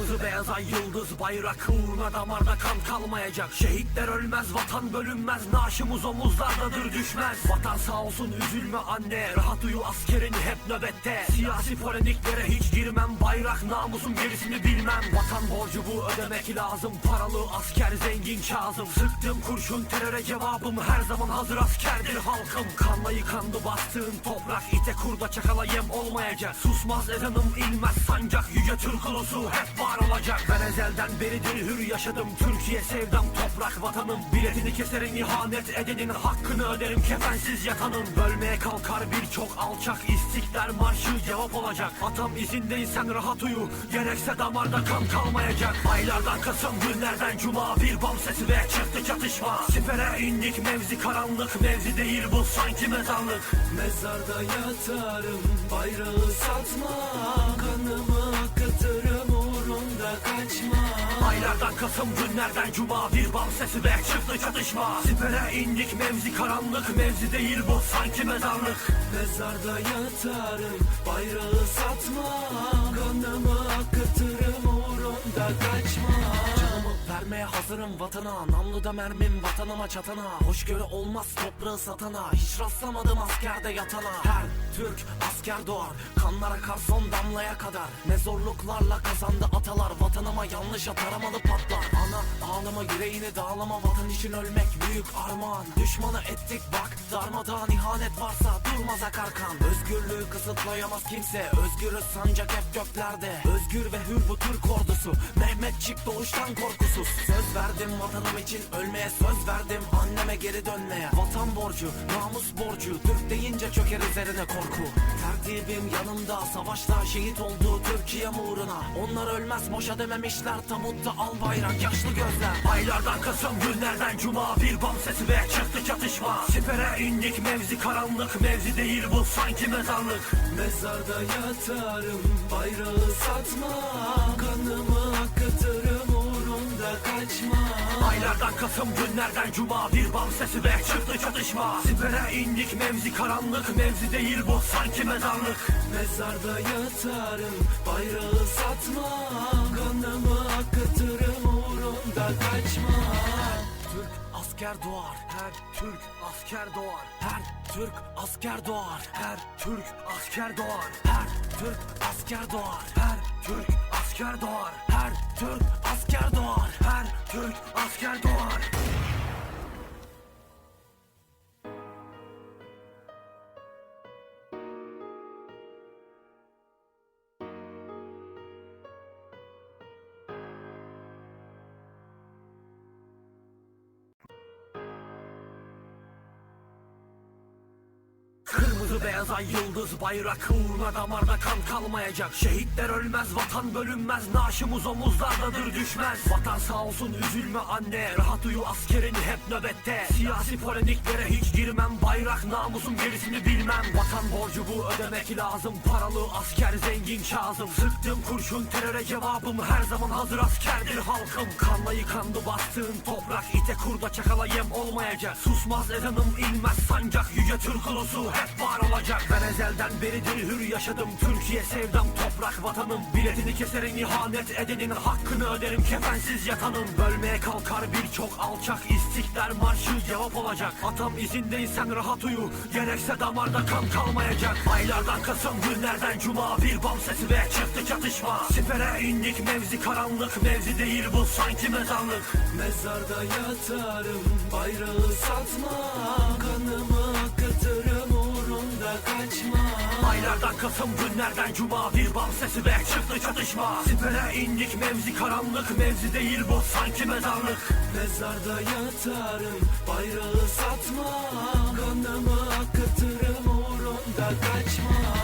Kırmızı beyaz ay yıldız bayrak uğruna damarda kan kalmayacak. Şehitler ölmez vatan bölünmez Naşımız omuzlardadır düşmez. Vatan sağ olsun üzülme anne Rahat uyu askerin hep nöbette. Siyasi polemiklere hiç girmem Bayrak namusum gerisini bilmem. Vatan borcu bu ödemek lazım Paralı asker zengin Kazım. Sıktığım kurşun teröre cevabım Her zaman hazır askerdir halkım. Kanla yıkandı bastığın toprak ite kurda çakala yem olmayacak. Susmaz ezanım ilmez sancak Yüce Türk ulusu hep var olacak. Ben ezelden beridir hür yaşadım. Türkiye sevdam toprak vatanım. Biletini keserin ihanet edenin Hakkını öderim. Kefensiz yatanın Bölmeye kalkar birçok alçak İstiklal marşı cevap olacak. Atam izindeysen rahat uyu. Gerekse damarda kan kalmayacak. Aylardan Kasım günlerden Cuma. Bir bam sesi ve çıktı çatışma. Sipere indik mevzi karanlık. Mevzi değil bu sanki mezarlık. Mezarda yatarım bayrağı satma. Kanımı akıtırım kaçma Aylardan Kasım günlerden Cuma. Bir bam sesi ve çıktı çatışma. Sipere indik mevzi karanlık. Mevzi değil bu sanki mezarlık. Mezarda yatarım bayrağı hazırım vatana Namluda mermim vatanıma çatana. Hoşgörü olmaz toprağı satana. Hiç rastlamadım askerde yatana. Her Türk asker doğar Kanlar akar son damlaya kadar. Ne zorluklarla kazandı atalar Vatanıma yanlış ataramalı patlar. Ana ağlama yüreğini dağlama. Vatan için ölmek büyük armağan. Düşmanı ettik bak darmadağın ihanet varsa durmaz akar kan Özgürlüğü kısıtlayamaz kimse. Özgürüz sancak hep göklerde. Özgür ve hür bu Türk ordusu. Mehmetçik doğuştan korkusuz. Söz verdim vatanım için ölmeye söz verdim Anneme geri dönmeye. Vatan borcu namus borcu Türk deyince çöker üzerine korku. Tertibim yanımda savaşta şehit oldu Türkiye uğruna. Onlar ölmez boşa dememişler Tabutta al bayrak. Yaşlı gözler Aylardan Kasım günlerden Cuma. Bir bam sesi ve çıktı çatışma. Sipere indik mevzi karanlık Mevzi değil bu sanki mezarlık. Mezarda yatarım bayrağı satma Kanımı akıtırım uğrunda kaçma. Aylardan Kasım günlerden Cuma Bir bam sesi ve çıktı çatışma. Sipere indik mevzi karanlık Mevzi değil bu sanki mezarlık. Mezarda yatarım bayrağı satma Kanımı akıtırım uğrunda kaçma asker doğar Her Türk asker doğar Her Türk asker doğar Her Türk asker doğar Her Türk asker doğar Her Türk asker doğar Her Türk asker doğar Her Türk asker doğar Kırmızı beyaz ay yıldız bayrak uğruna damarda kan kalmayacak. Şehitler ölmez vatan bölünmez Naşımız omuzlardadır düşmez. Vatan sağ olsun üzülme anne Rahat uyu askerin hep nöbette. Siyasi polemiklere hiç girmem Bayrak namusum gerisini bilmem. Vatan borcu bu ödemek lazım Paralı asker zengin Kazım. Sıktığım kurşun teröre cevabım Her zaman hazır askerdir halkım. Kanla yıkandı bastığın toprak ite kurda çakala yem olmayacak. Susmaz ezanım ilmez sancak Yüce Türk ulusu hep var olacak Ben ezelden beridir hür yaşadım. Türkiye sevdam toprak vatanım. Biletini keserin ihanet edenin Hakkını öderim. Kefensiz yatanın Bölmeye kalkar birçok alçak İstiklal marşı cevap olacak. Atam izindeysen rahat uyu Gerekse damarda kan kalmayacak. Aylardan Kasım günlerden Cuma Bir bam sesi ve çıktı çatışma. Sipere indik mevzi karanlık Mevzi değil bu sanki mezarlık. Mezarda yatarım bayrağı satma Kanımı Aylardan Kasım günlerden Cuma? Bir bam sesi ve çıktı çatışma. Sipere indik mevzi karanlık. Mevzi değil bu sanki mezarlık. Mezarda yatarım bayrağı satma Kanımı akıtırım uğrunda kaçma